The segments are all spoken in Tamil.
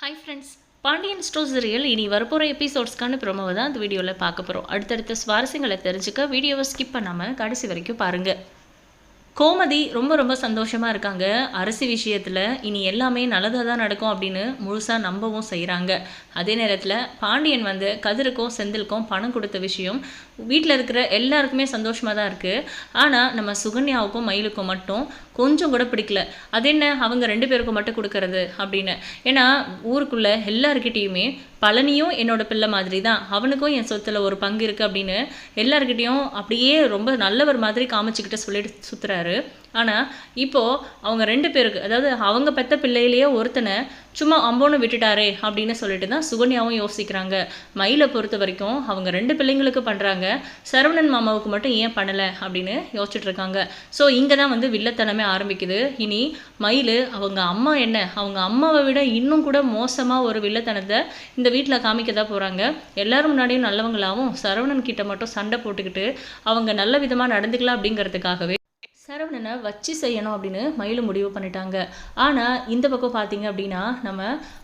Hi friends Pandian store serial இனி வரப்போகிற எபிசோட்ஸ்க்கான ப்ரோமோவை தான் அந்த வீடியோவில் பார்க்க போகிறோம் அடுத்தடுத்த சுவாரஸ்யங்களை தெரிஞ்சுக்க வீடியோவை ஸ்கிப் பண்ணாமல் கடைசி வரைக்கும் பாருங்கள் கோமதி ரொம்ப ரொம்ப சந்தோஷமாக இருக்காங்க. அரசு விஷயத்தில் இனி எல்லாமே நல்லதாக தான் நடக்கும் அப்படின்னு முழுசாக நம்பவும் செய்கிறாங்க அதே நேரத்தில் பாண்டியன் வந்து கதிருக்கும் செந்திலுக்கும் பணம் கொடுத்த விஷயம் வீட்டில் இருக்கிற எல்லாருக்குமே சந்தோஷமாக தான் இருக்குது ஆனால் நம்ம சுகன்யாவுக்கும் மயிலுக்கும் மட்டும் கொஞ்சம் கூட பிடிக்கல. அது என்ன? அவங்க ரெண்டு பேருக்கும் மட்டும் கொடுக்கறது அப்படின்னு. ஏன்னா ஊருக்குள்ளே எல்லாருக்கிட்டேயுமே பழனியும் என்னோட பிள்ளை மாதிரி தான் அவனுக்கும் என் சொத்தில் ஒரு பங்கு இருக்குது அப்படின்னு எல்லாருக்கிட்டேயும் அப்படியே ரொம்ப நல்லவர் மாதிரி காமிச்சிக்கிட்ட சொல்லிட்டு சுற்றுறாரு ஆனால் இப்போது அவங்க ரெண்டு பேருக்கு அதாவது அவங்க பெத்த பிள்ளையிலேயே ஒருத்தனை சும்மா அம்போன்னு விட்டுட்டாரே அப்படின்னு சொல்லிட்டு தான் சுகன்யாவும் யோசிக்கிறாங்க. மயிலை பொறுத்த வரைக்கும் அவங்க ரெண்டு பிள்ளைங்களுக்கு பண்ணுறாங்க சரவணன் மாமாவுக்கு மட்டும் ஏன் பண்ணலை அப்படின்னு யோசிச்சுட்டு இருக்காங்க. ஸோ இங்கே தான் வந்து வில்லத்தனமே ஆரம்பிக்குது. இனி மயில் அவங்க அம்மா என்ன? அவங்க அம்மாவை விட இன்னும் கூட மோசமாக ஒரு வில்லத்தனத்தை இந்த வீட்டில் காமிக்க தான் போகிறாங்க எல்லாரும் முன்னாடியும் நல்லவங்களாகவும் சரவணன் கிட்ட மட்டும் சண்டை போட்டுக்கிட்டு அவங்க நல்ல விதமாக நடந்துக்கலாம் அப்படிங்கிறதுக்காகவே சரவணனை வச்சு செய்யணும் அப்படின்னு மயில் முடிவு பண்ணிட்டாங்க. ஆனால் இந்த பக்கம் பார்த்தீங்க அப்படின்னா நம்ம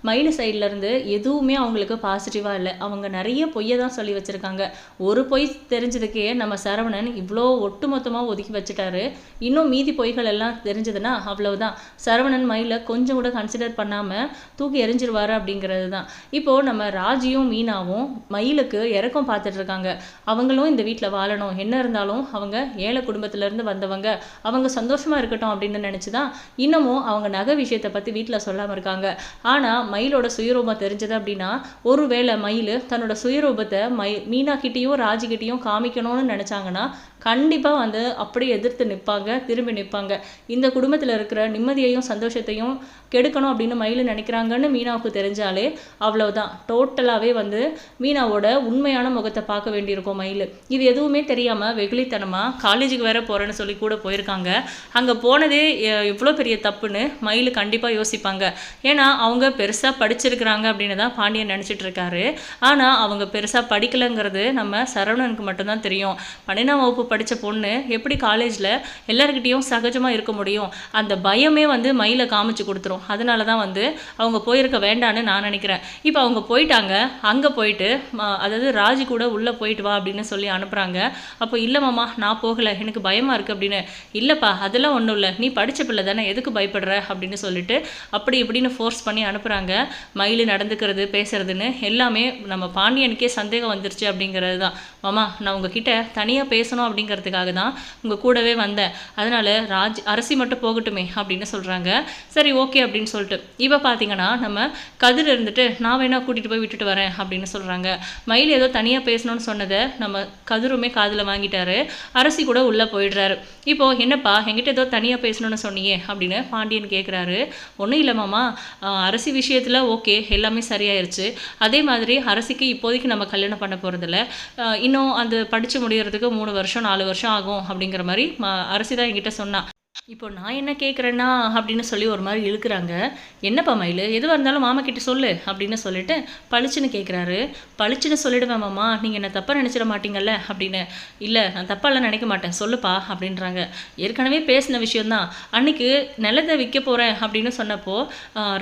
மயில் சைட்லேருந்து எதுவுமே அவங்களுக்கு பாசிட்டிவாக இல்லை. அவங்க நிறைய பொய்யை தான் சொல்லி வச்சுருக்காங்க. ஒரு பொய் தெரிஞ்சதுக்கே நம்ம சரவணன் இவ்வளோ ஒட்டுமொத்தமாக ஒதுக்கி வச்சுட்டாரு. இன்னும் மீதி பொய்கள் எல்லாம் தெரிஞ்சதுன்னா அவ்வளவுதான். சரவணன் மயிலை கொஞ்சம் கூட கன்சிடர் பண்ணாமல் தூக்கி எரிஞ்சிருவாரு அப்படிங்கிறது தான். இப்போது நம்ம ராஜியும் மீனாவும் மயிலுக்கு இறக்கம் பார்த்துட்ருக்காங்க அவங்களும் இந்த வீட்டில் வாழணும். என்ன இருந்தாலும் அவங்க ஏழை குடும்பத்திலேருந்து வந்தவங்க. அவங்க சந்தோஷமாக இருக்கட்டும் அப்படின்னு நினச்சி தான் இன்னமும் அவங்க நகை விஷயத்தை பற்றி வீட்டில் சொல்லாமல் இருக்காங்க. ஆனால் மயிலோட சுயரூபம் தெரிஞ்சது அப்படின்னா ஒருவேளை மயில் தன்னோட சுயரூபத்தை மை மீனாக்கிட்டேயும் ராஜிக்கிட்டேயும் காமிக்கணும்னு நினச்சாங்கன்னா கண்டிப்பாக வந்து அப்படியே எதிர்த்து நிற்பாங்க திரும்பி நிற்பாங்க இந்த குடும்பத்தில் இருக்கிற நிம்மதியையும் சந்தோஷத்தையும் கெடுக்கணும் அப்படின்னு மயில் நினைக்கிறாங்கன்னு மீனாவுக்கு தெரிஞ்சாலே அவ்வளோதான் டோட்டலாகவே வந்து மீனாவோட உண்மையான முகத்தை பார்க்க வேண்டியிருக்கும் மயில். இது எதுவுமே தெரியாமல் வெகுளித்தனமாக காலேஜுக்கு வேற போகிறேன்னு சொல்லி கூட போயிருக்காங்க. அங்கே போனதே எவ்வளோ பெரிய தப்புன்னு மயில் கண்டிப்பாக யோசிப்பாங்க. ஏன்னா அவங்க பெருசாக படிச்சிருக்கிறாங்க அப்படின்னு தான் பாண்டியன் நினச்சிட்டு இருக்காரு ஆனால் அவங்க பெருசாக படிக்கலைங்கிறது நம்ம சரவணனுக்கு மட்டும்தான் தெரியும். பன்னெண்டாம் வகுப்பு படித்த பொண்ணு எப்படி காலேஜில் எல்லாருக்கிட்டேயும் சகஜமாக இருக்க முடியும்? அந்த பயமே வந்து மயிலை காமிச்சு கொடுத்துரும். அதனால தான் வந்து அவங்க போயிருக்க வேண்டான்னு நான் நினைக்கிறேன். இப்போ அவங்க போயிட்டாங்க. அங்கே போயிட்டு அதாவது ராஜி கூட உள்ளே போயிட்டு வா அப்படின்னு சொல்லி அனுப்புகிறாங்க அப்போ இல்லை மாமா நான் போகலை. எனக்கு பயமாக இருக்குது அப்படின்னு. இல்லைப்பா அதெல்லாம் ஒன்றும் இல்லை. நீ படித்த பிள்ளை தானே. எதுக்கு பயப்படுற? அப்படின்னு சொல்லிட்டு அப்படி இப்படின்னு ஃபோர்ஸ் பண்ணி அனுப்புகிறாங்க மயில் நடந்துக்கிறது பேசுறதுன்னு எல்லாமே நம்ம பாண்டியனுக்கே சந்தேகம் வந்துருச்சு அப்படிங்கிறது தான் மாமா நான் உங்ககிட்ட தனியாக பேசணும் அப்படிங்கிறதுக்காக தான் உங்கள் கூடவே வந்தேன். அதனால் ராஜ் அரசி மட்டும் போகட்டுமே அப்படின்னு சொல்கிறாங்க சரி ஓகே அப்படின்னு சொல்லிட்டு. இப்போ பார்த்தீங்கன்னா நம்ம கதிர் இருந்துட்டு நான் வேணா கூட்டிகிட்டு போய் விட்டுட்டு வரேன் அப்படின்னு சொல்கிறாங்க மயில் ஏதோ தனியாக பேசணும்னு சொன்னதை நம்ம கதிருமே காதில் வாங்கிட்டாரு. அரசி கூட உள்ளே போயிடுறாரு. இப்போ என்னப்பா என்கிட்ட ஏதோ தனியாக பேசணும்னு சொன்னியே அப்படின்னு பாண்டியன் கேட்குறாரு ஒன்றும் இல்லை மாமா. அரசி விஷயத்தில் ஓகே எல்லாமே சரியாயிருச்சு. அதே மாதிரி அரசிக்கு இப்போதைக்கு நம்ம கல்யாணம் பண்ண போகிறதில்ல இன்னும் அந்த படித்து முடிகிறதுக்கு மூணு வருஷம் நாலு வருஷம் ஆகும் அப்படிங்கிற மாதிரி ம- அரசி தான் என்கிட்ட சொன்னா. இப்போ நான் என்ன கேட்குறேன்னா அப்படின்னு சொல்லி ஒரு மாதிரி இழுக்கிறாங்க. என்னப்பா மயில் எதுவாக இருந்தாலும் மாமா கிட்ட சொல்லு அப்படின்னு சொல்லிட்டு பளிச்சுன்னு கேட்குறாரு பளிச்சுன்னு சொல்லிடுவேன் மாமா நீங்கள் என்ன தப்பாக நினச்சிட மாட்டீங்கல்ல? அப்படின்னு. இல்லை நான் தப்பாலாம் நினைக்க மாட்டேன் சொல்லுப்பா அப்படின்றாங்க. ஏற்கனவே பேசின விஷயந்தான் அன்னைக்கு நிலத்தை விற்க போகிறேன் அப்படின்னு சொன்னப்போ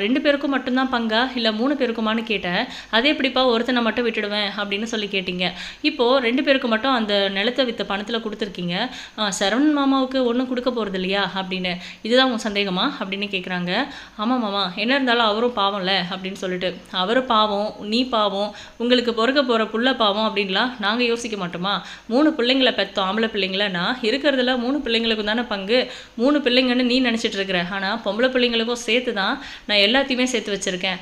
ரெண்டு பேருக்கும் மட்டும்தான் பங்கா இல்லை மூணு பேருக்குமான்னு கேட்டேன். அதே எப்படிப்பா ஒருத்தனை மட்டும் விட்டுடுவேன் அப்படின்னு சொல்லி கேட்டீங்க. இப்போது ரெண்டு பேருக்கு மட்டும் அந்த நிலத்தை விற்ற பணத்தில் கொடுத்துருக்கீங்க. சரவணன் மாமாவுக்கு ஒன்றும் கொடுக்க போகிறது இல்லையா அப்படின்னு. இதுதான் உன் சந்தேகமா? அப்படின்னு கேட்குறாங்க ஆமாம் மாமா. என்ன இருந்தாலும் அவரும் பாவம்ல அப்படின்னு சொல்லிட்டு. அவர் பாவம் நீ பாவம் உங்களுக்கு பிறக்க போகிற புள்ள பாவம் அப்படின்லாம் நாங்கள் யோசிக்க மாட்டோமா? மூணு பிள்ளைங்களை பெற்றோம் ஆம்பளை பிள்ளைங்களனா இருக்கிறதுல மூணு பிள்ளைங்களுக்கும் தானே பங்கு? மூணு பிள்ளைங்கன்னு நீ நினச்சிட்டு இருக்கிற. ஆனால் பொம்பளை பிள்ளைங்களுக்கும் சேர்த்து தான் நான் எல்லாத்தையுமே சேர்த்து வச்சுருக்கேன்.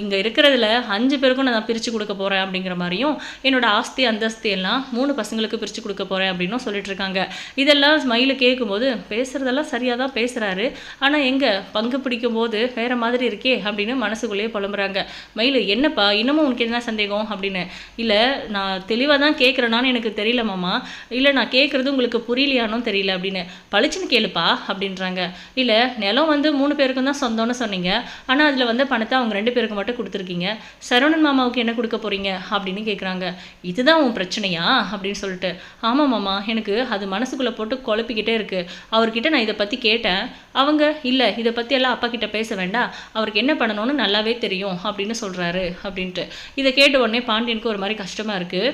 இங்கே இருக்கிறதுல அஞ்சு பேருக்கும் நான் பிரித்து கொடுக்க போகிறேன் அப்படிங்கிற மாதிரியும் என்னோட ஆஸ்தி அந்தஸ்தி எல்லாம் மூணு பசங்களுக்கு பிரித்து கொடுக்க போகிறேன் அப்படின்னும் சொல்லிட்டு இருக்காங்க. இதெல்லாம் மயில் கேட்கும்போது பேசுகிறதெல்லாம் சரியாக தான் பேசுகிறாரு ஆனால் எங்கே? பங்கு பிடிக்கும் போது வேற மாதிரி இருக்கே அப்படின்னு மனசுக்குள்ளேயே புலம்புறாங்க. மயில் என்னப்பா? இன்னமும் உனக்கு என்ன சந்தேகம்? அப்படின்னு. இல்லை நான் தெளிவாக தான் கேட்குறேனான்னு எனக்கு தெரியல மாமா. இல்லை நான் கேட்குறது உங்களுக்கு புரியலையானும் தெரியல அப்படின்னு. பளிச்சுன்னு கேளுப்பா அப்படின்றாங்க. இல்லை நிலம் வந்து மூணு பேருக்கும் தான் சொந்தம்னு சொன்னீங்க. ஆனால் அதில் வந்து பணத்தை அவங்க ரெண்டு பேருக்கு மட்டும் கொடுத்துருக்கீங்க. சரவணன் மாமாவுக்கு என்ன கொடுக்க போறீங்க? அப்படின்னு கேட்குறாங்க இதுதான் உன் பிரச்சனையா? அப்படின்னு சொல்லிட்டு. ஆமாம் மாமா எனக்கு அது மனசுக்குள்ளே போட்டு குழப்பிக்கிட்டே இருக்கு. அவர்கிட்ட நான் இதை பற்றி கேட்டேன். அவங்க இல்லை இதை பற்றி எல்லாம் அப்பா கிட்ட பேச வேண்டாம் அவருக்கு என்ன பண்ணணும்னு நல்லாவே தெரியும் அப்படின்னு சொல்கிறாரு அப்படின்ட்டு. இதை கேட்ட உடனே பாண்டியனுக்கு ஒரு மாதிரி கஷ்டமாக இருக்குது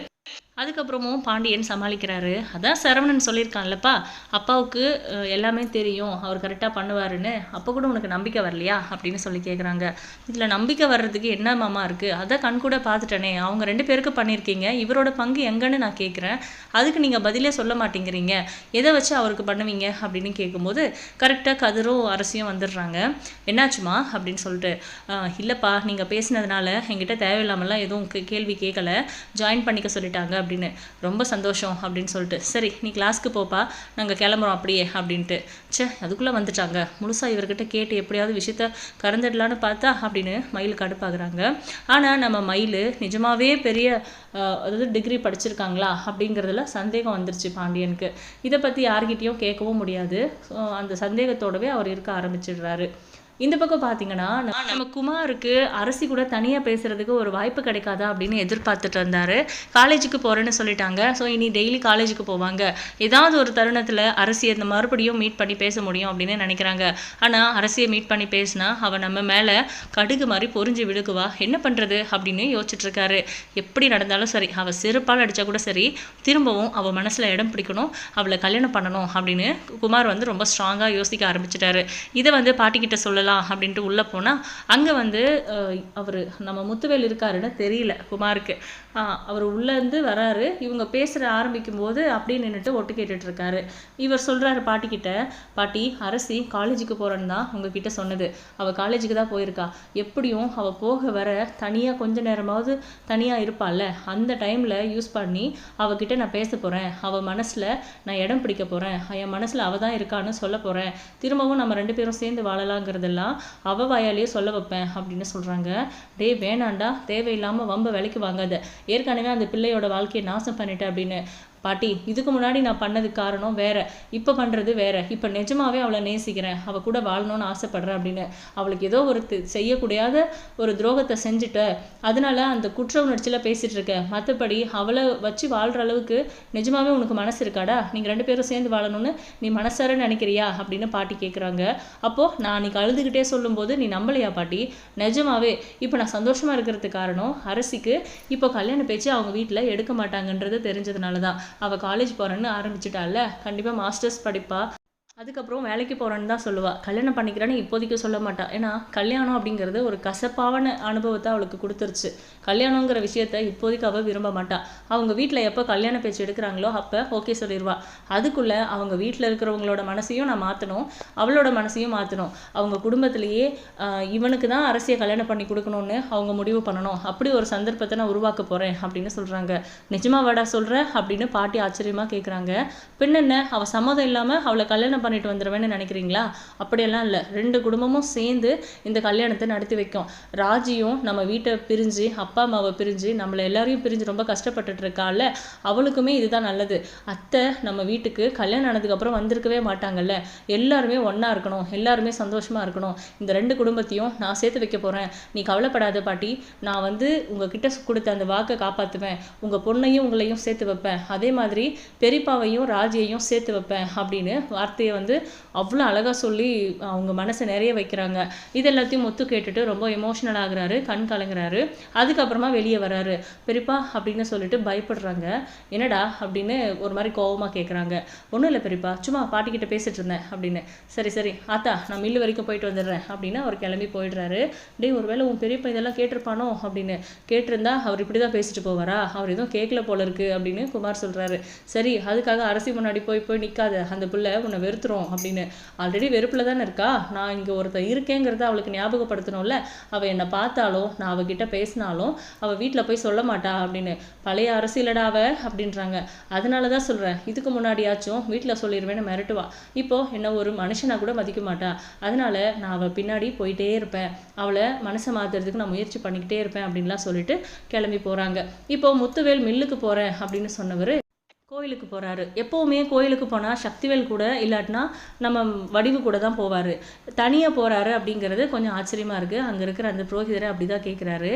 அதுக்கப்புறமும் பாண்டியன் சமாளிக்கிறாரு. அதான் சரவணன் சொல்லியிருக்கான்லப்பா அப்பாவுக்கு எல்லாமே தெரியும். அவர் கரெக்டாக பண்ணுவாருன்னு. அப்போ கூட உனக்கு நம்பிக்கை வரலையா? அப்படின்னு சொல்லி கேட்குறாங்க இதில் நம்பிக்கை வர்றதுக்கு என்ன மாமா இருக்குது அதான் கண் கூட பார்த்துட்டேனே. அவங்க ரெண்டு பேருக்கு பண்ணியிருக்கீங்க. இவரோட பங்கு எங்கன்னு நான் கேட்குறேன் அதுக்கு நீங்கள் பதிலே சொல்ல மாட்டேங்கிறீங்க. எதை வச்சு அவருக்கு பண்ணுவீங்க? அப்படின்னு கேட்கும்போது கரெக்டாக கதிரும் அரசியும் வந்துடுறாங்க. என்னாச்சுமா? அப்படின்னு சொல்லிட்டு இல்லைப்பா நீங்கள் பேசினதுனால எங்கிட்ட தேவையில்லாமலாம் எதுவும் கே- கேள்வி கேட்கல ஜாயின் பண்ணிக்க சொல்லிட்டாங்க அப்படின்னு. ரொம்ப சந்தோஷம் அப்படின்னு சொல்லிட்டு. சரி நீ கிளாஸ்க்கு போப்பா. நாங்கள் கிளம்புறோம் அப்படியே அப்படின்ட்டு. சே அதுக்குள்ளே வந்துட்டாங்க. முழுசாக இவர்கிட்ட கேட்டு எப்படியாவது விஷயத்த கறந்துடலான்னு பார்த்தா அப்படின்னு மயில் கடுப்பாகுறாங்க. ஆனால் நம்ம மயில் நிஜமாகவே பெரிய அதாவது டிகிரி படிச்சிருக்காங்களா அப்படிங்கிறதுல சந்தேகம் வந்துருச்சு பாண்டியனுக்கு. இதை பற்றி யார்கிட்டேயும் கேட்கவும் முடியாது. அந்த சந்தேகத்தோடவே அவர் இருக்க ஆரம்பிச்சிடுறாரு. இந்த பக்கம் பார்த்தீங்கன்னா நம்ம- நம்ம குமாருக்கு அரசி கூட தனியாக பேசுகிறதுக்கு ஒரு வாய்ப்பு கிடைக்காதா அப்படின்னு எதிர்பார்த்துட்டு இருந்தார். காலேஜுக்கு போகிறேன்னு சொல்லிட்டாங்க. ஸோ இனி டெய்லி காலேஜுக்கு போவாங்க. ஏதாவது ஒரு தருணத்தில் அரசியை இந்த மறுபடியும் மீட் பண்ணி பேச முடியும் அப்படின்னு நினைக்கிறாங்க. ஆனால் அரசியை மீட் பண்ணி பேசினா அவள் நம்ம மேலே கடுகு மாதிரி பொறிஞ்சு விழுகுவா? என்ன பண்ணுறது அப்படின்னு யோசிச்சுட்ருக்காரு எப்படி நடந்தாலும் சரி அவள் செருப்பால் அடித்தா கூட சரி திரும்பவும் அவள் மனசில் இடம் பிடிக்கணும் அவளை கல்யாணம் பண்ணணும் அப்படின்னு குமார் வந்து ரொம்ப ஸ்ட்ராங்காக யோசிக்க ஆரம்பிச்சிட்டாரு. இதை வந்து பாட்டிக்கிட்ட சொல்லலாம். அப்படின்ட்டு உள்ளே போனால் அங்கே வந்து அவர் நம்ம முத்துவேல் இருக்காருன்னு தெரியல குமாருக்கு. அவர் உள்ளேருந்து வராரு. இவங்க பேசுகிற ஆரம்பிக்கும் போது அப்படியே நின்றுட்டு ஒட்டு கேட்டுட்டு இருக்காரு இவர் சொல்கிறாரு பாட்டிக்கிட்ட பாட்டி அரசி காலேஜுக்கு போகிறேன்னு தான் உங்ககிட்ட சொன்னது. அவள் காலேஜுக்கு தான் போயிருக்கா. எப்படியும் அவள் போக வர தனியாக கொஞ்ச நேரமாவது தனியாக இருப்பாள்ல. அந்த டைமில் யூஸ் பண்ணி அவகிட்ட நான் பேச போகிறேன் அவள் மனசில் நான் இடம் பிடிக்க போகிறேன் என் மனசில் அவள் தான் இருக்கான்னு சொல்ல போகிறேன் திரும்பவும் நம்ம ரெண்டு பேரும் சேர்ந்து வாழலாங்கிறதெல்லாம் அவள் வாயாலேயே சொல்ல வைப்பேன் அப்படின்னு சொல்கிறாங்க டேய் வேணாண்டா. தேவையில்லாமல் வம்ப விலைக்கு வாங்காத. ஏற்கனவே அந்த பிள்ளையோட வாழ்க்கையை நாசம் பண்ணிட்டேன் அப்படின்னு பாட்டி இதுக்கு முன்னாடி நான் பண்ணதுக்கு காரணம் வேற. இப்போ பண்ணுறது வேற. இப்போ நிஜமாவே அவளை நேசிக்கிறேன். அவள் கூட வாழணும்னு ஆசைப்படுறேன் அப்படின்னு. அவளுக்கு ஏதோ ஒரு செய்யக்கூடியாத செய்யக்கூடாத ஒரு துரோகத்தை செஞ்சுட்ட. அதனால அந்த குற்ற உணர்ச்சியில் பேசிகிட்டு இருக்க. மற்றபடி அவளை வச்சு வாழ்கிற அளவுக்கு நிஜமாவே உனக்கு மனசு இருக்காடா? நீங்கள் ரெண்டு பேரும் சேர்ந்து வாழணும்னு நீ மனசார நினைக்கிறியா? அப்படின்னு பாட்டி கேட்குறாங்க அப்போது நான் அன்றைக்கி அழுதுகிட்டே சொல்லும்போது நீ நம்பலையா பாட்டி? நிஜமாவே. இப்போ நான் சந்தோஷமாக இருக்கிறதுக்கு காரணம் அரசிக்கு. இப்போ கல்யாண பேச்சு அவங்க வீட்டில் எடுக்க மாட்டாங்கன்றது தெரிஞ்சதுனால தான் அவள் காலேஜ் போகிறேன்னு ஆரம்பிச்சிட்டாள்ல கண்டிப்பாக மாஸ்டர்ஸ் படிப்பா. அதுக்கப்புறம் வேலைக்கு போகிறேன்னு தான் சொல்லுவாள் கல்யாணம் பண்ணிக்கிறேன்னு இப்போதைக்கு சொல்ல மாட்டாள் ஏன்னா கல்யாணம் அப்படிங்கிறது ஒரு கசப்பான அனுபவத்தை அவளுக்கு கொடுத்துருச்சு. கல்யாணங்கிற விஷயத்த இப்போதைக்கு அவள் விரும்ப மாட்டாள் அவங்க வீட்டில் எப்போ கல்யாண பேச்சு எடுக்கிறாங்களோ அப்போ ஓகே சொல்லிடுவாள் அதுக்குள்ளே அவங்க வீட்டில் இருக்கிறவங்களோட மனசையும் நான் மாற்றணும் அவளோட மனசையும் மாற்றணும் அவங்க குடும்பத்திலேயே இவனுக்கு தான் அரசியை கல்யாணம் பண்ணி கொடுக்கணும்னு அவங்க முடிவு பண்ணணும். அப்படி ஒரு சந்தர்ப்பத்தை நான் உருவாக்க போகிறேன் அப்படின்னு சொல்கிறாங்க நிஜமா வாடா சொல்கிற அப்படின்னு பாட்டி ஆச்சரியமாக கேட்குறாங்க பின்னென்ன அவள் சம்மதம் இல்லாமல் அவளை கல்யாணம் பண்ணிட்டு வந்துடுவேன்னு நினைக்கிறீங்களா? அப்படியெல்லாம் இல்லை. ரெண்டு குடும்பமும் சேர்ந்து இந்த கல்யாணத்தை நடத்தி வைக்கும். ராஜியும் நம்ம வீட்டை பிரிஞ்சு அப்பா அம்மாவை பிரிஞ்சு நம்மளை எல்லாரையும் பிரிஞ்சு ரொம்ப கஷ்டப்பட்டுட்டு இருக்கால அவளுக்குமே இதுதான் நல்லது. அத்தை நம்ம வீட்டுக்கு கல்யாணம் ஆனதுக்கப்புறம் வந்திருக்கவே மாட்டாங்கல்ல. எல்லாருமே ஒன்றா இருக்கணும். எல்லாருமே சந்தோஷமாக இருக்கணும். இந்த ரெண்டு குடும்பத்தையும் நான் சேர்த்து வைக்க போகிறேன் நீ கவலைப்படாத பாட்டி. நான் வந்து உங்ககிட்ட கொடுத்த அந்த வாக்கை காப்பாற்றுவேன் உங்கள் பொண்ணையும் உங்களையும் சேர்த்து வைப்பேன். அதே மாதிரி பெரியப்பாவையும் ராஜியையும் சேர்த்து வைப்பேன் அப்படின்னு வார்த்தையை வந்து அவ்வளோ அழகாக சொல்லி அவங்க மனசை நிறைய வைக்கிறாங்க. இது எல்லாத்தையும் ஒத்து கேட்டுட்டு ரொம்ப எமோஷனல் ஆகுறாரு கண் கலங்குறாரு. அதுக்கப்புறமா வெளியே வராரு பெரியப்பா அப்படின்னு சொல்லிட்டு பயப்படுறாங்க. என்னடா அப்படின்னு ஒரு மாதிரி கோவமா கேட்குறாங்க ஒன்றும் இல்லை பெரியப்பா சும்மா பாட்டிக்கிட்ட பேசிட்டு இருந்தேன் அப்படின்னு. சரி சரி ஆத்தா நான் மில்லு வரைக்கும் போயிட்டு வந்துடுறேன் அப்படின்னு அவர் கிளம்பி போயிடுறாரு. டேய் ஒருவேளை உன் பெரியப்பா இதெல்லாம் கேட்டிருப்பானோ? அப்படின்னு. கேட்டிருந்தா அவர் இப்படி தான் பேசிட்டு போவாரா? அவர் எதுவும் கேட்கல போல இருக்கு அப்படின்னு குமார் சொல்றாரு. சரி அதுக்காக அரசி முன்னாடி போய் போய் நிக்காத. அந்த பிள்ளை உன்னை வெறுத்து வெறுத்துரும் அப்படின்னு. ஆல்ரெடி வெறுப்புல தானே இருக்கா? நான் இங்கே ஒருத்தன் இருக்கேங்கிறத அவளுக்கு ஞாபகப்படுத்தணும்ல? அவள் என்னை பார்த்தாலும் நான் அவகிட்ட பேசினாலும் அவள் வீட்டில் போய் சொல்ல மாட்டா அப்படின்னு. பழைய அரசியலடா அவ அப்படின்றாங்க. அதனால தான் சொல்றேன். இதுக்கு முன்னாடியாச்சும் வீட்டில் சொல்லிடுவேன்னு மிரட்டுவா. இப்போ என்ன ஒரு மனுஷனா கூட மதிக்க மாட்டா. அதனால நான் அவள் பின்னாடி போயிட்டே இருப்பேன். அவளை மனசை மாற்றுறதுக்கு நான் முயற்சி பண்ணிக்கிட்டே இருப்பேன் அப்படின்லாம் சொல்லிட்டு கிளம்பி போறாங்க. இப்போ முத்துவேல் மில்லுக்கு போறேன் அப்படின்னு சொன்னவர் கோயிலுக்கு போகிறாரு எப்போவுமே கோயிலுக்கு போனால் சக்திவேல் கூட இல்லாட்டினா நம்ம வடிவு கூட தான் போவார். தனியாக போகிறாரு அப்படிங்கிறது கொஞ்சம் ஆச்சரியமாக இருக்குது அங்கே இருக்கிற அந்த புரோகிதரை அப்படி தான் கேட்குறாரு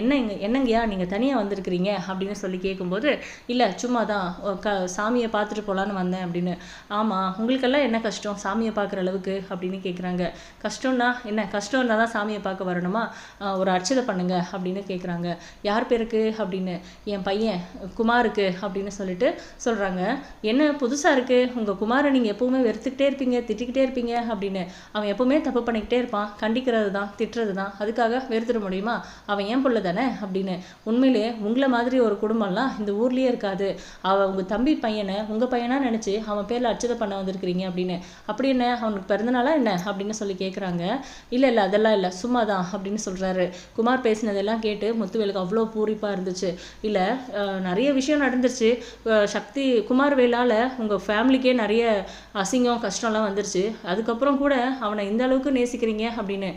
என்ன இங்கே என்னங்கய்யா நீங்கள் தனியாக வந்திருக்கிறீங்க அப்படின்னு சொல்லி கேட்கும்போது இல்லை சும்மா தான் க சாமியை பார்த்துட்டு போகலான்னு வந்தேன் அப்படின்னு. ஆமாம் உங்களுக்கெல்லாம் என்ன கஷ்டம்? சாமியை பார்க்குற அளவுக்கு? அப்படின்னு கேட்குறாங்க கஷ்டம்னா என்ன? கஷ்டம்னா தான் சாமியை பார்க்க வரணுமா? ஒரு அர்ச்சதை பண்ணுங்க அப்படின்னு கேட்குறாங்க யார் பேருக்கு? அப்படின்னு. என் பையன் குமாருக்கு அப்படின்னு சொல்லிட்டு சொல்கிறாங்க என்ன புதுசாக இருக்குது உங்கள் குமாரை நீங்கள் எப்போவுமே வெறுத்துக்கிட்டே இருப்பீங்க திட்டிக்கிட்டே இருப்பீங்க அப்படின்னு. அவன் எப்போவுமே தப்பு பண்ணிக்கிட்டே இருப்பான். கண்டிக்கிறது தான் திட்டுறது தான் அதுக்காக வெறுத்துட முடியுமா? அவன் ஏன் பிள்ளை தானே? அப்படின்னு. உண்மையிலே உங்களை மாதிரி ஒரு குடும்பம்லாம் இந்த ஊர்லேயே இருக்காது. அவன் உங்கள் தம்பி பையனை உங்கள் பையனாக நினச்சி அவன் பேரில் அச்சதை பண்ண வந்திருக்கிறீங்க அப்படின்னு. அப்படி என்ன? அவனுக்கு பிறந்தநாளா என்ன? அப்படின்னு சொல்லி கேட்குறாங்க இல்லை இல்லை அதெல்லாம் இல்லை. சும்மா தான் அப்படின்னு சொல்கிறாரு குமார் பேசினதெல்லாம் கேட்டு முத்துவேலுக்கு அவ்வளோ பூரிப்பாக இருந்துச்சு. இல்லை நிறைய விஷயம் நடந்துருச்சு. சக்தி குமார்வேலால் உங்கள் ஃபேமிலிக்கே நிறைய அசிங்கம் கஷ்டம்லாம் வந்துருச்சு. அதுக்கப்புறம் கூட அவனை இந்த அளவுக்கு நேசிக்கிறீங்க அப்படின்னு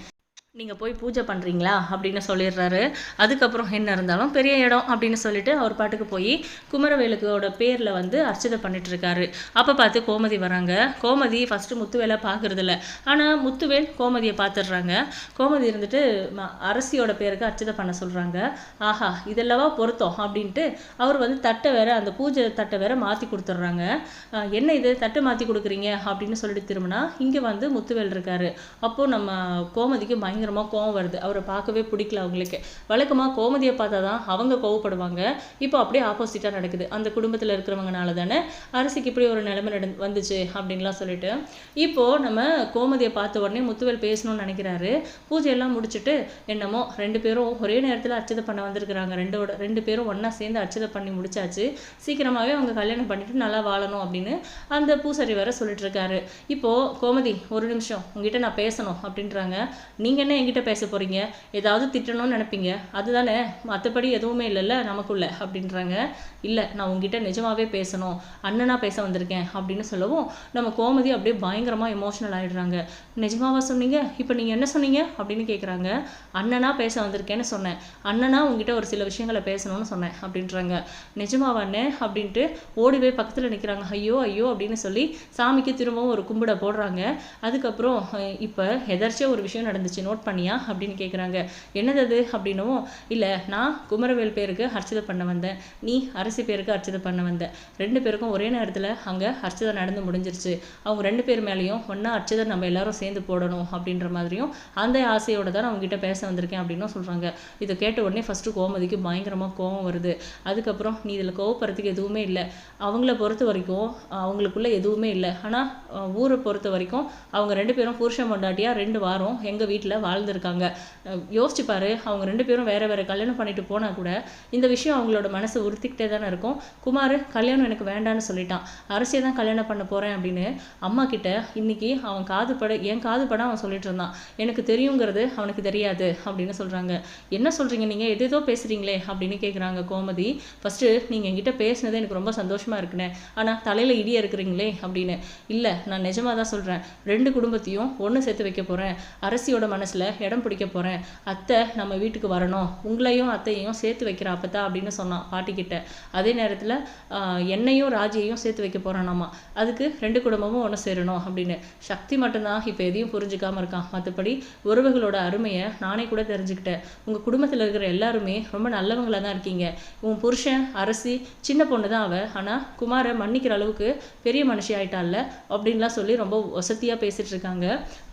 நீங்கள் போய் பூஜை பண்ணுறீங்களா அப்படின்னு சொல்லிடுறாரு. அதுக்கப்புறம் என்ன இருந்தாலும் பெரிய இடம் அப்படின்னு சொல்லிட்டு அவர் பாட்டுக்கு போய் குமரவேலுக்கோட பேரில் வந்து அர்ச்சனை பண்ணிட்டுருக்காரு. அப்போ பார்த்து கோமதி வராங்க. கோமதி ஃபஸ்ட்டு முத்துவேலை பார்க்கறதில்ல. ஆனால் முத்துவேல் கோமதியை பார்த்துடுறாங்க. கோமதி இருந்துட்டு ம- அரசியோட பேருக்கு அர்ச்சனை பண்ண சொல்கிறாங்க ஆஹா இதெல்லவா பொருத்தம் அப்படின்ட்டு அவர் வந்து தட்டை வேற அந்த பூஜை தட்டை வேற மாற்றி கொடுத்துட்றாங்க. என்ன இது? தட்டை மாற்றி கொடுக்குறீங்க அப்படின்னு சொல்லிட்டு திரும்பினா இங்கே வந்து முத்துவேல் இருக்காரு. அப்போது நம்ம கோமதிக்கு பயங்கரமாக கோவம் வருது. அவரை பார்க்கவே பிடிக்கல அவங்களுக்கு. வழக்கமாக கோமதியை பார்த்தா தான் அவங்க கோவப்படுவாங்க. இப்போ அப்படியே ஆப்போசிட்டாக நடக்குது. அந்த குடும்பத்தில் இருக்கிறவங்கனால தானே அரசிக்கு இப்படி ஒரு நிலைமை நட வந்துச்சு அப்படின்லாம் சொல்லிட்டு. இப்போது நம்ம கோமதியை பார்த்த உடனே முத்துவேல் பேசணும்னு நினைக்கிறாரு. பூஜையெல்லாம் முடிச்சுட்டு என்னமோ ரெண்டு பேரும் ஒரே நேரத்தில் அச்சதை பண்ண வந்திருக்கிறாங்க. ரெண்டோட ரெண்டு பேரும் ஒன்றா சேர்ந்து அச்சதை பண்ணி முடிச்சாச்சு. சீக்கிரமாகவே அவங்க கல்யாணம் பண்ணிட்டு நல்லா வாழணும் அப்படின்னு அந்த பூசாரி வேற சொல்லிட்டு இருக்காரு. இப்போ கோமதி ஒரு நிமிஷம் உங்ககிட்ட நான் பேசணும் அப்படின்றாங்க. நீங்க என்ன என்கிட்ட பேச போகிறீங்க ஏதாவது திட்டணும்னு நினைப்பீங்க? அதுதானே மற்றபடி எதுவுமே இல்லைல்ல நமக்குள்ள அப்படின்றாங்க. இல்லை நான் உங்ககிட்ட நிஜமாவே பேசணும். அண்ணனாக பேச வந்திருக்கேன் அப்படின்னு சொல்லவும் நம்ம கோமதி அப்படியே பயங்கரமாக எமோஷனல் ஆகிடுறாங்க நிஜமாவா சொன்னீங்க? இப்போ நீங்கள் என்ன சொன்னீங்க? அப்படின்னு கேட்குறாங்க அண்ணனாக பேச வந்திருக்கேன்னு சொன்னேன். அண்ணனா உங்ககிட்ட ஒரு சில விஷயங்களை பேசணும்னு சொன்னேன் அப்படின்றாங்க. நிஜமாவா அண்ணே? அப்படின்ட்டு ஓடி போய் பக்கத்தில் நிற்கிறாங்க ஐயோ ஐயோ அப்படின்னு சொல்லி சாமிக்கு திரும்பவும் ஒரு கும்பிட போடுறாங்க. அதுக்கப்புறம் இப்போ எதர்ச்சியாக ஒரு விஷயம் நடந்துச்சு. நோட் பண்ணியா அப்படின்னு கேட்குறாங்க என்னது அது? அப்படின்னவும் இல்லை நான் குமரவேல் பேருக்கு அர்ச்சனை பண்ண வந்தேன். நீ அரசி பேருக்கு அர்ச்சதை பண்ண வந்த. ரெண்டு பேருக்கும் ஒரே நேரத்தில் அங்கே அர்ச்சனை நடந்து முடிஞ்சிருச்சு. அவங்க ரெண்டு பேர் மேலேயும் ஒன்றா அர்ச்சனை நம்ம எல்லாரும் சேர்ந்து போடணும் அப்படின்ற மாதிரியும் அந்த ஆசையோட தான் அவங்ககிட்ட பேச வந்திருக்கேன் அப்படின்னும் சொல்கிறாங்க இதை கேட்ட உடனே ஃபஸ்ட்டு கோமதிக்கு பயங்கரமாக கோவம் வருது. அதுக்கப்புறம் நீ இதில் கோவப்படுறதுக்கு எதுவுமே இல்லை. அவங்கள பொறுத்த வரைக்கும் அவங்களுக்குள்ள எதுவுமே இல்லை. ஆனால் ஊரை பொறுத்த வரைக்கும் அவங்க ரெண்டு பேரும் புருஷன் பொண்டாட்டியா ரெண்டு வாரம் எங்கள் வீட்டில் வாழ்ந்திருக்காங்க. யோசிச்சுப்பாரு யோசிச்சு பாரு அவங்க ரெண்டு பேரும் வேற வேற கல்யாணம் பண்ணிட்டு போனா கூட இந்த விஷயம் அவங்களோட மனசை உறுத்திக்கிட்டே தானே இருக்கும். குமார் கல்யாணம் எனக்கு வேண்டான்னு சொல்லிட்டான். அரசியை தான் கல்யாணம் பண்ண போறேன் அப்படின்னு அம்மா கிட்ட இன்னைக்கு அவன் காதுபட என் காதுபட அவன் சொல்லிட்டு இருந்தான். எனக்கு தெரியுங்கிறது அவனுக்கு தெரியாது அப்படின்னு சொல்றாங்க. என்ன சொல்றீங்க நீங்க? எதேதோ பேசுறீங்களே அப்படின்னு கேட்குறாங்க கோமதி. ஃபர்ஸ்ட் நீங்க என்கிட்ட பேசுனது எனக்கு ரொம்ப சந்தோஷமா இருக்குன்னு ஆனா தலையில இடியா இருக்கிறீங்களே அப்படின்னு. இல்ல நான் நிஜமா தான் சொல்றேன். ரெண்டு குடும்பத்தையும் ஒன்னு சேர்த்து வைக்க போறேன். அரசியோட மனசு இடம் பிடிக்க போறேன். அத்தை நம்ம வீட்டுக்கு வரணும். உங்களையும் அத்தையையும் சேர்த்து வைக்கிற அப்பத்தா அப்படின்னு சொன்னான் பாட்டிக்கிட்ட அதே நேரத்தில் என்னையும் ராஜியையும் சேர்த்து வைக்க போறானாமா? அதுக்கு ரெண்டு குடும்பமும் ஒன்று சேரணும் அப்படின்னு. சக்தி மட்டும்தான் இப்போ எதையும் புரிஞ்சுக்காம இருக்கான். மற்றபடி உறவுகளோட அருமையை நானே கூட தெரிஞ்சுக்கிட்டேன். உங்கள் குடும்பத்தில் இருக்கிற எல்லாருமே ரொம்ப நல்லவங்களா தான் இருக்கீங்க. உன் புருஷன் அரசி சின்ன பொண்ணு தான் அவள் ஆனால் குமாரை மன்னிக்கிற அளவுக்கு பெரிய மனுஷி ஆயிட்டாள்ல அப்படின்லாம் சொல்லி ரொம்ப வசதியாக பேசிட்டு இருக்காங்க.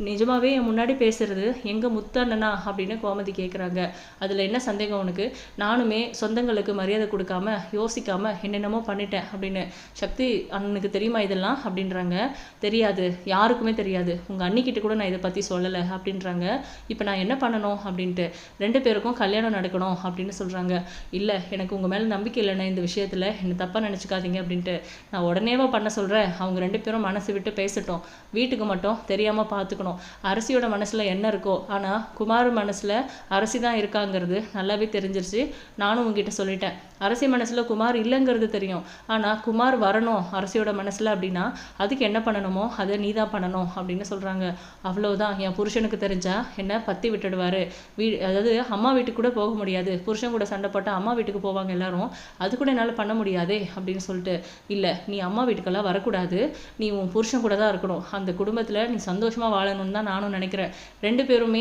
நிஜமாவே என் முன்னாடி பேசுகிறது எங்கே முத்தண்ணனா அப்படின்னு கோமதி கேட்குறாங்க அதில் என்ன சந்தேகம் உனக்கு? நானுமே சொந்தங்களுக்கு மரியாதை கொடுக்காம யோசிக்காமல் என்னென்னமோ பண்ணிட்டேன் அப்படின்னு. சக்தி அண்ணனுக்கு தெரியுமா இதெல்லாம்? அப்படின்றாங்க. தெரியாது. யாருக்குமே தெரியாது. உங்கள் அண்ணிக்கிட்ட கூட நான் இதை பற்றி சொல்லலை அப்படின்றாங்க. இப்போ நான் என்ன பண்ணணும் அப்படின்ட்டு. ரெண்டு பேருக்கும் கல்யாணம் நடக்கணும் அப்படின்னு சொல்கிறாங்க இல்லை எனக்கு உங்கள் மேலே நம்பிக்கை இல்லைண்ணே இந்த விஷயத்தில். என்னை தப்பாக நினச்சிக்காதீங்க அப்படின்ட்டு. நான் உடனேவா பண்ண சொல்கிறேன் அவங்க ரெண்டு பேரும் மனசு விட்டு பேசட்டும். வீட்டுக்கு மட்டும் தெரியாமல் பார்த்துக்கணும் அரசியோட மனசில் என்ன இருக்கோ ஆனால் குமார் மனசில் அரசி தான் இருக்காங்கிறது நல்லாவே தெரிஞ்சிருச்சு. நானும் உங்ககிட்ட சொல்லிட்டேன். அரசி மனசில் குமார் இல்லைங்கிறது தெரியும். ஆனால் குமார் வரணும் அரசியோட மனசில் அப்படின்னா அதுக்கு என்ன பண்ணணுமோ அதை நீ தான் பண்ணணும் அப்படின்னு சொல்கிறாங்க அவ்வளோதான் என் புருஷனுக்கு தெரிஞ்சால் என்ன பற்றி விட்டுடுவார். வீ அதாவது அம்மா வீட்டுக்கு கூட போக முடியாது. புருஷன் கூட சண்டை போட்டால் அம்மா வீட்டுக்கு போவாங்க எல்லாரும். அது கூட என்னால் பண்ண முடியாதே அப்படின்னு சொல்லிட்டு இல்லை நீ அம்மா வீட்டுக்கெல்லாம் வரக்கூடாது. நீ உன் புருஷன் கூட தான் இருக்கணும். அந்த குடும்பத்தில் நீ சந்தோஷமாக வாழணும்னு தான் நானும் நினைக்கிறேன். ரெண்டு பேரும்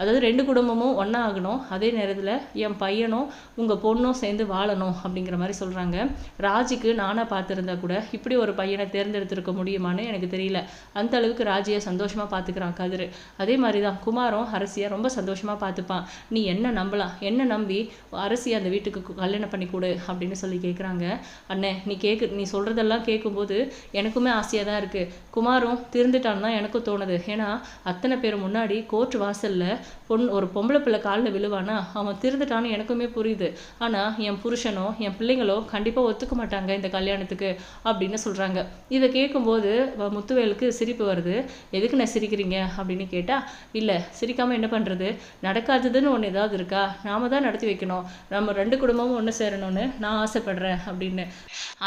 அதாவது ரெண்டு குடும்பமும் ஒன்றா ஆகணும். அதே நேரத்தில் என் பையனும் உங்கள் பொண்ணும் சேர்ந்து வாழணும் அப்படிங்கிற மாதிரி சொல்கிறாங்க ராஜிக்கு நானாக பார்த்துருந்தா கூட இப்படி ஒரு பையனை தேர்ந்தெடுத்திருக்க முடியுமான்னு எனக்கு தெரியல. அந்த அளவுக்கு ராஜியை சந்தோஷமாக பார்த்துக்கிறான் கதிர். அதே மாதிரி தான் குமாரும் அரசியை ரொம்ப சந்தோஷமாக பார்த்துப்பான். நீ என்ன நம்பலாம்? என்ன நம்பி அரசியை அந்த வீட்டுக்கு கல்யாணம் பண்ணி கொடு அப்படின்னு சொல்லி கேட்குறாங்க அண்ணே நீ கேட்கு நீ சொல்கிறதெல்லாம் கேட்கும்போது எனக்குமே ஆசையாக தான் இருக்குது குமாரும் திருந்துட்டான்னு தான் எனக்கும் தோணுது. ஏன்னா அத்தனை பேர் முன்னாடி கோர்ட் வாசலில் பொன் ஒரு பொம்பளை பிள்ளை காலில் விழுவானா? அவன் திருந்துட்டான்னு எனக்குமே புரியுது. ஆனால் என் புருஷனோ என் பிள்ளைங்களோ கண்டிப்பாக ஒத்துக்க மாட்டாங்க இந்த கல்யாணத்துக்கு அப்படின்னு சொல்கிறாங்க இதை கேட்கும்போது முத்துவேலுக்கு சிரிப்பு வருது. எதுக்கு நான் சிரிக்கிறீங்க? அப்படின்னு கேட்டால் இல்லை சிரிக்காமல் என்ன பண்ணுறது நடக்காததுன்னு ஒன்று ஏதாவது இருக்கா? நாம தான் நடத்தி வைக்கணும். நம்ம ரெண்டு குடும்பமும் ஒன்று சேரணும்னு நான் ஆசைப்படுறேன் அப்படின்னு.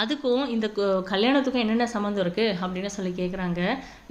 அதுக்கும் இந்த கல்யாணத்துக்கும் என்னென்ன சம்மந்தம் இருக்குது அப்படின்னு சொல்லி கேட்குறாங்க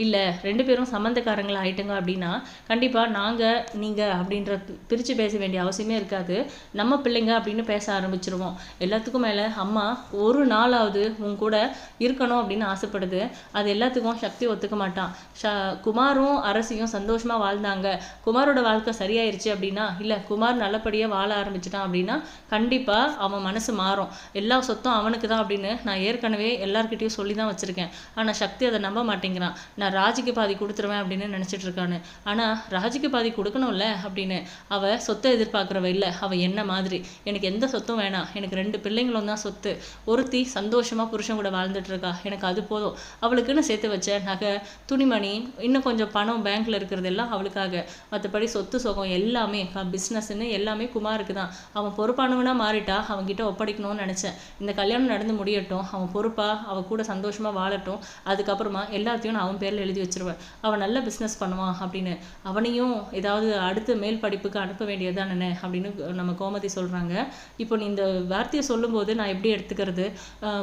இல்லை ரெண்டு பேரும் சம்மந்தக்காரங்களை ஆயிட்டுங்க அப்படின்னா கண்டிப்பாக நான் நாங்கள் நீங்கள் அப்படின்ற பிரித்து பேச வேண்டிய அவசியமே இருக்காது. நம்ம பிள்ளைங்க அப்படின்னு பேச ஆரம்பிச்சிருவோம். எல்லாத்துக்கும் மேலே அம்மா ஒரு நாளாவது உன் கூட இருக்கணும் அப்படின்னு ஆசைப்படுது. அது எல்லாத்துக்கும் சக்தி ஒத்துக்க மாட்டான். ஷ குமாரும் அரசியும் சந்தோஷமாக வாழ்ந்தாங்க. குமாரோட வாழ்க்கை சரியாயிருச்சு அப்படின்னா இல்லை குமார் நல்லபடியாக வாழ ஆரம்பிச்சிட்டான் அப்படின்னா கண்டிப்பாக அவன் மனசு மாறும். எல்லா சொத்தும் அவனுக்கு தான் அப்படின்னு நான் ஏற்கனவே எல்லார்கிட்டயும் சொல்லி தான் வச்சுருக்கேன். ஆனால் சக்தி அதை நம்ப மாட்டேங்கிறான். நான் ராஜிக்கு பாதி கொடுத்துருவேன் அப்படின்னு நினச்சிட்டு இருக்கான்னு ஆனால் ராஜிக்கு பாதி கொடுக்கணும்ல அப்படின்னு. அவள் சொத்தை எதிர்பார்க்குறவ இல்லை. அவள் என்ன மாதிரி? எனக்கு எந்த சொத்தும் வேணாம் எனக்கு ரெண்டு பிள்ளைங்களும் தான் சொத்து. ஒருத்தி சந்தோஷமாக புருஷன் கூட வாழ்ந்துட்டு இருக்கா எனக்கு அது போதும். அவளுக்குன்னு சேர்த்து வச்ச நகை துணிமணி இன்னும் கொஞ்சம் பணம் பேங்க்கில் இருக்கிறது எல்லாம் அவளுக்காக. மற்றபடி சொத்து சுகம் எல்லாமே பிஸ்னஸ்ன்னு எல்லாமே குமாருக்கு தான். அவன் பொறுப்பானவனாக மாறிட்டா அவன்கிட்ட ஒப்படைக்கணும்னு நினச்சேன். இந்த கல்யாணம் நடந்து முடியட்டும். அவன் பொறுப்பாக அவள் கூட சந்தோஷமாக வாழட்டும். அதுக்கப்புறமா எல்லாத்தையும் நான் அவன் பேரில் எழுதி வச்சிருவேன். அவன் நல்ல பிஸ்னஸ் பண்ணுவான் அப்படின்னு. அவனையும் ஏதாவது அடுத்து மேல் படிப்புக்கு அனுப்ப வேண்டியதுதானே அப்படின்னு நம்ம கோமதி சொல்கிறாங்க இப்போ நீ இந்த வார்த்தையை சொல்லும்போது நான் எப்படி எடுத்துக்கிறது?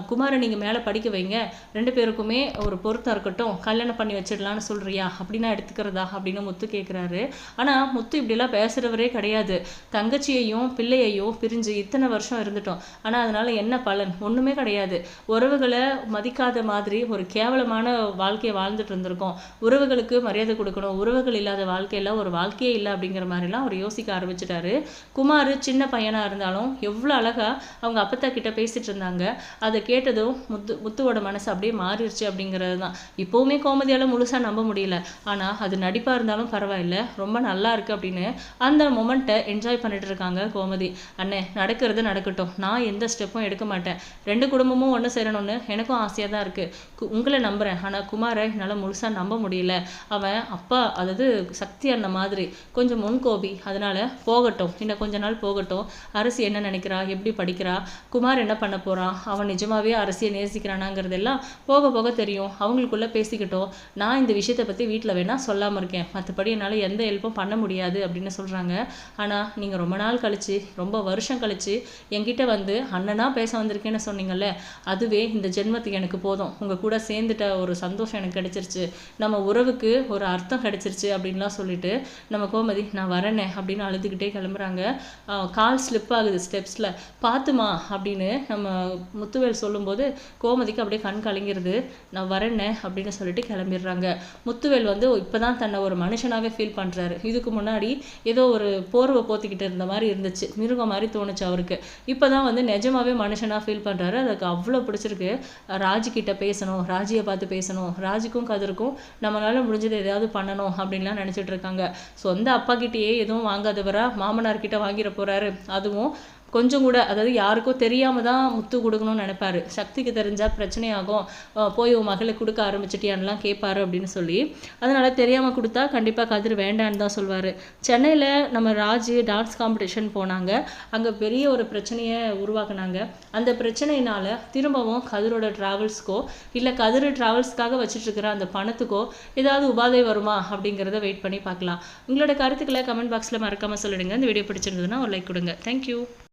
குமாரை நீங்கள் மேலே படிக்க வைங்க. ரெண்டு பேருக்குமே ஒரு பொருத்தம் இருக்கட்டும். கல்யாணம் பண்ணி வச்சிடலான்னு சொல்கிறியா அப்படின்னா எடுத்துக்கிறதா? அப்படின்னு முத்து கேட்குறாரு ஆனால் முத்து இப்படிலாம் பேசுகிறவரே கிடையாது. தங்கச்சியையும் பிள்ளையையும் பிரிஞ்சு இத்தனை வருஷம் இருந்துட்டோம். ஆனால் அதனால் என்ன பலன்? ஒன்றுமே கிடையாது. உறவுகளை மதிக்காத மாதிரி ஒரு கேவலமான வாழ்க்கையை வாழ்ந்துட்டு இருந்திருக்கோம். உறவுகளுக்கு மரியாதை கொடுக்கணும். உறவுகள் இல்லாத வாழ்க்கையில ஒரு வாழ்க்கையே இல்லை அப்படிங்கிற மாதிரிலாம் அவர் யோசிக்க ஆரம்பிச்சிட்டாரு. குமார் சின்ன பையனாக இருந்தாலும் எவ்வளோ அழகாக அவங்க அப்பத்தா கிட்ட பேசிட்டு இருந்தாங்க. அதை கேட்டதும் முத்து முத்துவோட மனசு அப்படியே மாறிடுச்சு அப்படிங்கிறது தான் இப்போவுமே கோமதியால் முழுசாக நம்ப முடியல. ஆனால் அது நடிப்பாக இருந்தாலும் பரவாயில்ல. ரொம்ப நல்லா இருக்குது அப்படின்னு அந்த மொமெண்ட்டை என்ஜாய் பண்ணிட்டு இருக்காங்க கோமதி. அண்ணே நடக்கிறது நடக்கட்டும். நான் எந்த ஸ்டெப்பும் எடுக்க மாட்டேன். ரெண்டு குடும்பமும் ஒன்று சேரணும்னு எனக்கும் ஆசையாக தான் இருக்குது உங்களை நம்புகிறேன் ஆனால் குமாரை என்னால் முழுசாக நம்ப முடியல. அவன் அப்பா அதாவது சக்தி அண்ணம்மா மாதிரி. கொஞ்சம் முன்கோபி அதனால் போகட்டும். இன்னும் கொஞ்ச நாள் போகட்டும். அரசு என்ன நினைக்கிறா? எப்படி படிக்கிறா? குமார் என்ன பண்ண போகிறான் அவன் நிஜமாவே அரசியை நேசிக்கிறானாங்கிறதெல்லாம் போக போக தெரியும். அவங்களுக்குள்ளே பேசிக்கிட்டோம். நான் இந்த விஷயத்தை பற்றி வீட்டில் வேணால் சொல்லாமல் இருக்கேன். மற்றபடி என்னால் எந்த ஹெல்ப்பும் பண்ண முடியாது அப்படின்னு சொல்கிறாங்க ஆனால் நீங்கள் ரொம்ப நாள் கழிச்சு ரொம்ப வருஷம் கழித்து என்கிட்ட வந்து அண்ணனாக பேச வந்திருக்கேன்னு சொன்னீங்கல்ல? அதுவே இந்த ஜென்மத்துக்கு எனக்கு போதும். உங்கள் கூட சேர்ந்துட்ட ஒரு சந்தோஷம் எனக்கு கிடச்சிருச்சு. நம்ம உறவுக்கு ஒரு அர்த்தம் கிடச்சிருச்சு அப்படின்லாம் சொல்லிட்டு நம்ம கோமதி நான் வரேனே அப்படின்னு அழுதுகிட்டே கிளம்புறாங்க. கால் ஸ்லிப் ஆகுது ஸ்டெப்ஸில் பார்த்துமா அப்படின்னு நம்ம முத்துவேல் சொல்லும்போது கோமதிக்கு அப்படியே கண் கலங்கிறது நான் வரேனே அப்படின்னு சொல்லிட்டு கிளம்பிடுறாங்க. முத்துவேல் வந்து இப்போ தான் தன்னை ஒரு மனுஷனாகவே ஃபீல் பண்ணுறாரு இதுக்கு முன்னாடி ஏதோ ஒரு போர்வை போத்திக்கிட்டு இருந்த மாதிரி இருந்துச்சு. மிருகம் மாதிரி தோணுச்சு அவருக்கு. இப்போ தான் வந்து நிஜமாவே மனுஷனாக ஃபீல் பண்ணுறாரு அதுக்கு அவ்வளோ பிடிச்சிருக்கு. ராஜிக்கிட்ட பேசணும் ராஜியை பார்த்து பேசணும். ராஜிக்கும் கதிருக்கும் நம்மளால முடிஞ்சது எதாவது பண்ணணும் அப்படின்லாம் நினச்சிட்டு இருக்காங்க. சொந்த அப்பா எதுவும் வாங்காதவரா? மாமனார் கிட்ட வாங்கிட போறாரு. அதுவும் கொஞ்சம் கூட அதாவது யாருக்கும் தெரியாமல் தான் முத்து கொடுக்கணும்னு நினைப்பாரு. சக்திக்கு தெரிஞ்சால் பிரச்சனையாகும். போய் உன் மகளுக்கு கொடுக்க ஆரம்பிச்சிட்டியான்லாம் கேட்பாரு அப்படின்னு சொல்லி. அதனால் தெரியாமல் கொடுத்தா கண்டிப்பாக கதிர் வேண்டான்னு தான் சொல்வார். சென்னையில் நம்ம ராஜ் டான்ஸ் காம்படிஷன் போனாங்க. அங்கே பெரிய ஒரு பிரச்சனையை உருவாக்குனாங்க. அந்த பிரச்சனையினால் திரும்பவும் கதிரோட ட்ராவல்ஸ்க்கோ இல்லை கதிர் ட்ராவல்ஸ்க்காக வச்சுட்ருக்கிற அந்த பணத்துக்கோ ஏதாவது உபாதை வருமா அப்படிங்கிறத வெயிட் பண்ணி பார்க்கலாம். உங்களோட கருத்துக்களை கமெண்ட் பாக்ஸில் மறக்காமல் சொல்லிடுங்க. இந்த வீடியோ பிடிச்சிருந்ததுன்னா ஒரு லைக் கொடுங்க. தேங்க்யூ